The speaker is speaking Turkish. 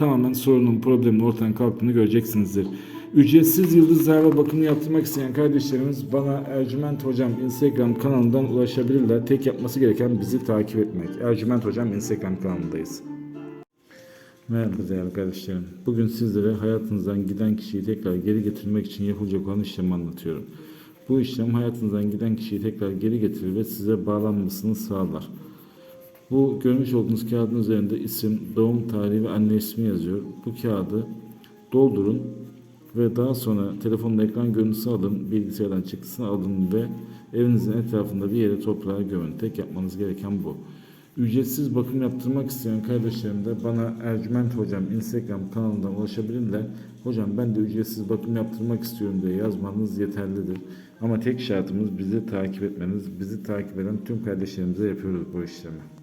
tamamen sorunun, problemin ortadan kalktığını göreceksinizdir. Ücretsiz yıldız zarfa bakımı yaptırmak isteyen kardeşlerimiz bana Ercüment Hocam Instagram kanalından ulaşabilirler. Tek yapması gereken bizi takip etmek. Ercüment Hocam Instagram kanalındayız. Merhaba değerli kardeşlerim. Bugün sizlere hayatınızdan giden kişiyi tekrar geri getirmek için yapılacak olan işlemi anlatıyorum. Bu işlem hayatınızdan giden kişiyi tekrar geri getirir ve size bağlanmasını sağlar. Bu görmüş olduğunuz kağıdın üzerinde isim, doğum tarihi ve anne ismi yazıyor. Bu kağıdı doldurun ve daha sonra telefonun ekran görüntüsü alın, bilgisayardan çıktısını alın ve evinizin etrafında bir yere toprağa gömün. Tek yapmanız gereken bu. Ücretsiz bakım yaptırmak isteyen kardeşlerim de bana Ercüment Hocam Instagram kanalından ulaşabilirler. Hocam ben de ücretsiz bakım yaptırmak istiyorum diye yazmanız yeterlidir. Ama tek şartımız bizi takip etmeniz. Bizi takip eden tüm kardeşlerimize yapıyoruz bu işlemi.